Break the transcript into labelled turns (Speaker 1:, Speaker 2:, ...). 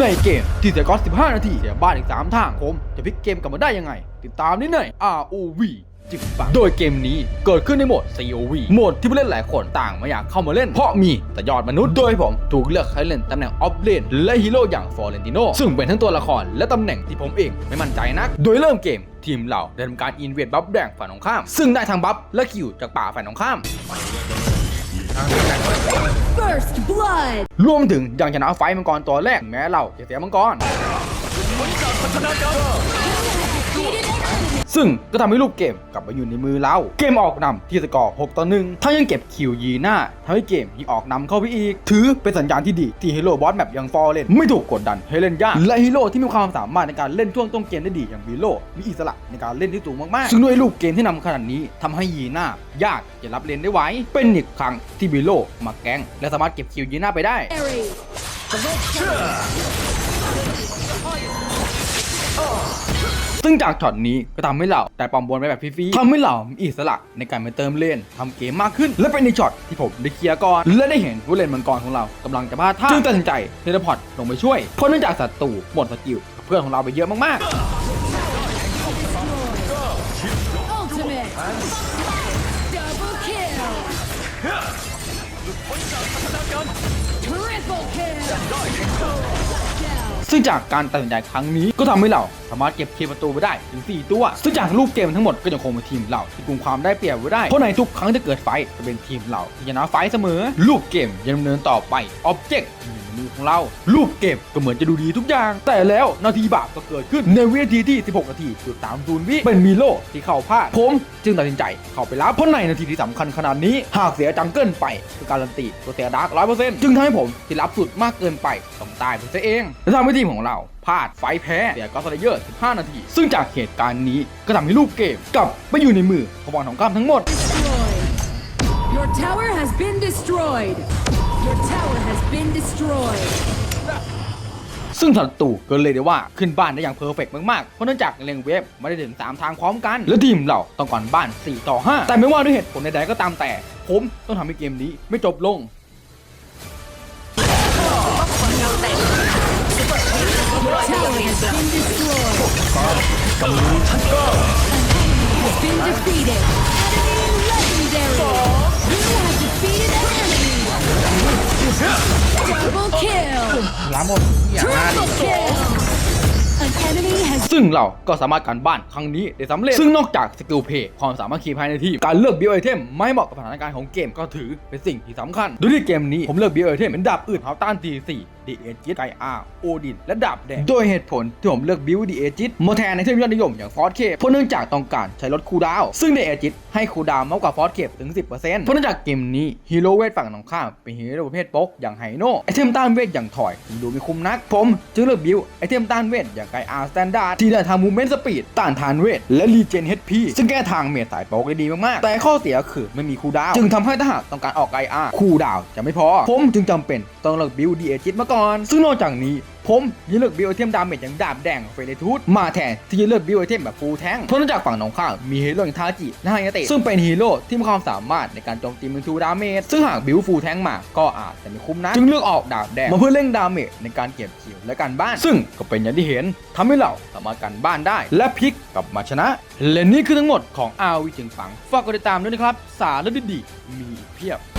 Speaker 1: ในเกมที่เสียก๊อต15 นาที เสียบ้านอีก 3 ทางผมจะพลิกเกมกลับมาได้ยังไง ติดตามนี่ใน ROV จิบปังโดยเกมนี้เกิดขึ้นในโหมด COV โหมดที่ผู้เล่นหลายคนต่างไม่อยากเข้ามาเล่น เพราะมีแต่ยอดมนุษย์ โดยผมถูกเลือกให้เล่นตำแหน่งออฟเลนและฮีโร่อย่างฟอร์เรนติโนซึ่งเป็นทั้งตัวละครและตำแหน่งที่ผมเองไม่มั่นใจนัก โดยเริ่มเกมทีมเราได้ทำการอินเวดบัฟแดงฝ่ายตรงข้าม ซึ่งได้ทางบัฟและคิวจากป่าฝ่ายตรงข้าม
Speaker 2: First blood.
Speaker 1: รวมถึงยังชนะไฟมังกรตัวแรกแม้เราจะเสียมังกร ซึ่งก็ทำให้ลูกเกมกลับมาอยู่ในมือเรา เกมออกนำที่สกอร์ 6 ต่อ1ถ้ายังเก็บคิวยีหน้าทำให้เกมยิ่งออกนำเข้าไปอีก ถือเป็นสัญญาณที่ดีที่ฮีโร่บอสแมปย่างฟอร์เรนไม่ถูกกดดันให้เล่นยากและฮีโร่ที่มีความสามารถในการเล่นช่วงต้นเกมได้ดีอย่างบีโลมีอิสระในการเล่นที่สูงมากๆ ซึ่งด้วยลูกเกมที่นำขนาดนี้ทำให้ยีหน้ายากจะรับเลนได้ไวเป็นอีกครั้งที่บีโลมาแกล้งและสามารถเก็บคิวยีหน้าไปได้ ซึ่งจากช็อตนี้ก็ทำให้เราแต่ปอมบนไปแบบฟรีๆทำให้เรามีอิสระในการไปเติมเลนทำเกมมากขึ้น และเป็นในช็อตที่ผมได้เคลียร์ก่อนและได้เห็นผู้เล่นมังกรของเรากำลังจะพลาดท่าจึงตัดสินใจเทเลพอร์ตลงไปช่วยเพราะเนื่องจากศัตรูหมดสกิลกับเพื่อนของเราไปเยอะมากๆ ซึ่งจากการตัดสินใจครั้งนี้ก็ทำให้เราสามารถเก็บเคลียร์ประตูไปได้ถึง 4 ตัว ซึ่งจากรูปเกมทั้งหมดก็ยังคงเป็นทีมเราที่กุมความได้เปรียบไว้ได้ เพราะในทุกครั้งที่เกิดไฟจะเป็นทีมเราที่ชนะไฟเสมอ รูปเกมยังดำเนินต่อไปออบเจกต์มือของเรารูปเก็บก็เหมือนจะดูดีทุกอย่าง แต่แล้วนาทีบาปก็เกิดขึ้นในวินาทีที่ 16 นาทีจุดสามศูนย์วิเป็นมีโลที่เข้าพลาดผมจึงตัดสินใจเข้าไปรับเพราะในนาทีที่สำคัญขนาดนี้ หากเสียจังเกิลไปคือการันตีตัวเสียดาร์กร้อยเปอร์เซ็นต์จึงทำให้ผมที่รับสุดมากเกินไปต้องตายไปซะเองและทำให้ทีมของเราพลาดไฟแพ้เสียก็สเลเยอร์ 15 นาที ซึ่งจากเหตุการณ์นี้ก็ทำให้รูปเกมกลับไปอยู่ในมือของฝั่งของข้ามทั้งหมด
Speaker 2: Destroyed. Your tower has been destroyed. Your tower has been destroyed.
Speaker 1: ซึ่งศัตรูก็เลยได้ว่าขึ้นบ้านได้อย่างเพอร์เฟกต์มาก ๆ เพราะเนื่องจากเล็งเวฟไม่ได้ถึง 3 ทางพร้อมกัน และทีมเราต้องก่อนบ้าน 4 ต่อ 5 แต่ไม่ว่าด้วยเหตุผลใดๆก็ตามแต่ ผมต้องทำให้เกมนี้ไม่จบลง
Speaker 2: tower has been destroyed. Has been defeated. Enemy legendary. You have defeated an enemy. Double kill.
Speaker 1: ล้างหมด
Speaker 2: Triple kill. An enemy has
Speaker 1: ซึ่งเราก็สามารถการบ้านครั้งนี้ได้สำเร็จ ซึ่งนอกจากสกิลเพย์ความสามารถคีภายในทีม การเลือกบิวไอเทมไม่เหมาะกับสถานการณ์ของเกมก็ถือเป็นสิ่งที่สำคัญ โดยที่เกมนี้ผมเลือกบิวไอเทมเป็นดาบอื่นเท้าต้านทีสี่ ดีเอจิตไกอาโอดิน และดาบแดง โดยเหตุผลที่ผมเลือกบิวดีเอจิตมาแทนในเทมยอดนิยมอย่างฟอร์สเคปเพราะเนื่องจากต้องการใช้ลดคูดาว ซึ่งดีเอจิตให้คูดาวมากกว่าฟอร์สเคปถึง 10%เพราะเนื่องจากเกมนี้ฮีโร่เวทฝั่งตรงข้ามเป็นฮีโร่ประเภทป๊กอย่างไฮโน่ไอเทมต้านเวทอย่างถอยถึงดูไม่คุ้มนัก ผมจึงเลือกบิวไอเทมต้านเวทอย่างไกอาสแตนดาร์ดที่ได้ทางมูเมนต์สปีดต้านทานเวทและรีเจนเฮดพีซึ่งแก้ทางเมทสายป๊กได้ดีมากๆแต่ข้อเสียคือไม่มีคูดาวจึงทำให้ถ้าหากต้องการออกไกอาคูดาวจะไม่พอ ผมจึงจำเป็นต้องเลือกบิวดีเอจิตมาก่อนซึ่งนอกจากนี้ผมยังเลือกบิวไอเทมดาเมจอย่างดาบแดงเฟรทูดมาแทนที่จะเลือกบิวไอเทมแบบฟูลแทงเพราะนองจากฝั่งตรงข้ามมีฮีโร่อย่างทาจิและฮายาเตะซึ่งเป็นฮีโร่ที่มีความสามารถในการโจมตีมือทูดาเมจซึ่งหากบิวฟูลแทงมาก็อาจจะไม่คุ้มนะจึงเลือกออกดาบแดงมาเพื่อเร่งดาเมจในการเก็บคิวและการบ้าน ซึ่งก็เป็นอย่างที่เห็นทำให้เราสามารถกันบ้านได้ และพลิกกลับมาชนะและนี่คือทั้งหมดของอาวีจึงฝังฝากกดติดตามด้วยนะครับสารดีๆมีอีเพียบ